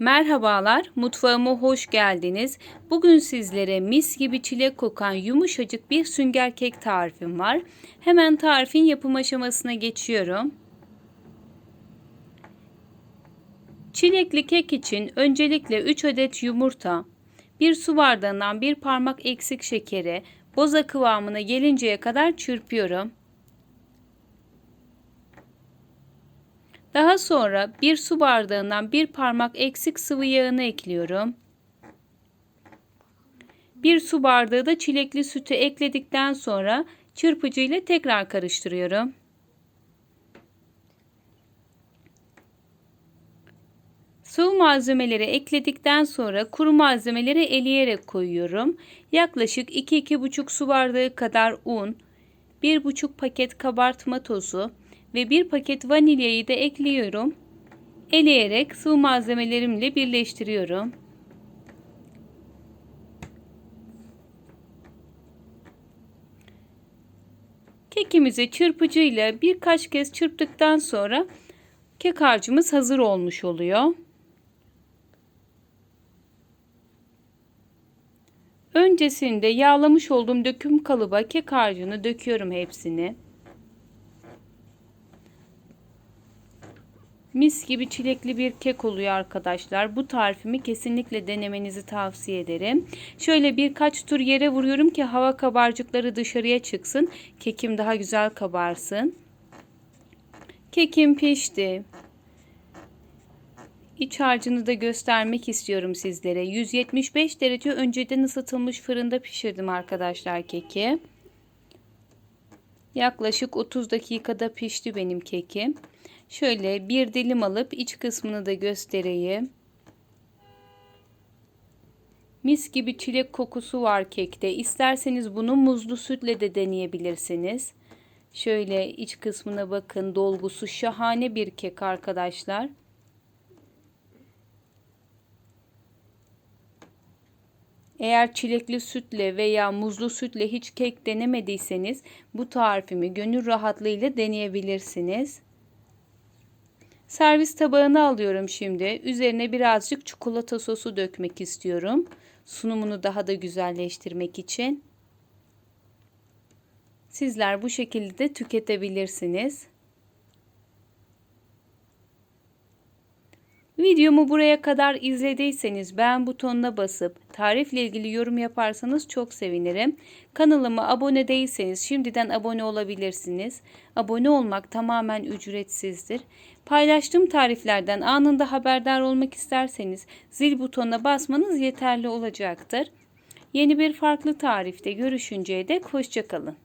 Merhabalar, mutfağıma hoş geldiniz. Bugün sizlere mis gibi çilek kokan yumuşacık bir sünger kek tarifim var. Hemen tarifin yapım aşamasına geçiyorum. Çilekli kek için öncelikle 3 adet yumurta, 1 su bardağından 1 parmak eksik şekeri, boza kıvamına gelinceye kadar çırpıyorum. Daha sonra bir su bardağından bir parmak eksik sıvı yağını ekliyorum. Bir su bardağı da çilekli sütü ekledikten sonra çırpıcı ile tekrar karıştırıyorum. Sıvı malzemeleri ekledikten sonra kuru malzemeleri eleyerek koyuyorum. Yaklaşık 2-2,5 su bardağı kadar un, 1,5 paket kabartma tozu, ve bir paket vanilyayı da ekliyorum. Eleyerek sıvı malzemelerimle birleştiriyorum. Kekimizi çırpıcıyla birkaç kez çırptıktan sonra kek harcımız hazır olmuş oluyor. Öncesinde yağlamış olduğum döküm kalıba kek harcını döküyorum hepsini. Mis gibi çilekli bir kek oluyor arkadaşlar. Bu tarifimi kesinlikle denemenizi tavsiye ederim. Şöyle birkaç tur yere vuruyorum ki hava kabarcıkları dışarıya çıksın. Kekim daha güzel kabarsın. Kekim pişti. İç harcını da göstermek istiyorum sizlere. 175 derece önceden ısıtılmış fırında pişirdim arkadaşlar keki. Yaklaşık 30 dakikada pişti benim kekim. Şöyle bir dilim alıp iç kısmını da göstereyim. Mis gibi çilek kokusu var kekte. İsterseniz bunu muzlu sütle de deneyebilirsiniz. Şöyle iç kısmına bakın. Dolgusu şahane bir kek arkadaşlar. Eğer çilekli sütle veya muzlu sütle hiç kek denemediyseniz bu tarifimi gönül rahatlığıyla deneyebilirsiniz. Servis tabağına alıyorum şimdi. Üzerine birazcık çikolata sosu dökmek istiyorum. Sunumunu daha da güzelleştirmek için. Sizler bu şekilde de tüketebilirsiniz. Videomu buraya kadar izlediyseniz beğen butonuna basıp tarifle ilgili yorum yaparsanız çok sevinirim. Kanalıma abone değilseniz şimdiden abone olabilirsiniz. Abone olmak tamamen ücretsizdir. Paylaştığım tariflerden anında haberdar olmak isterseniz zil butonuna basmanız yeterli olacaktır. Yeni bir farklı tarifte görüşünceye dek hoşçakalın.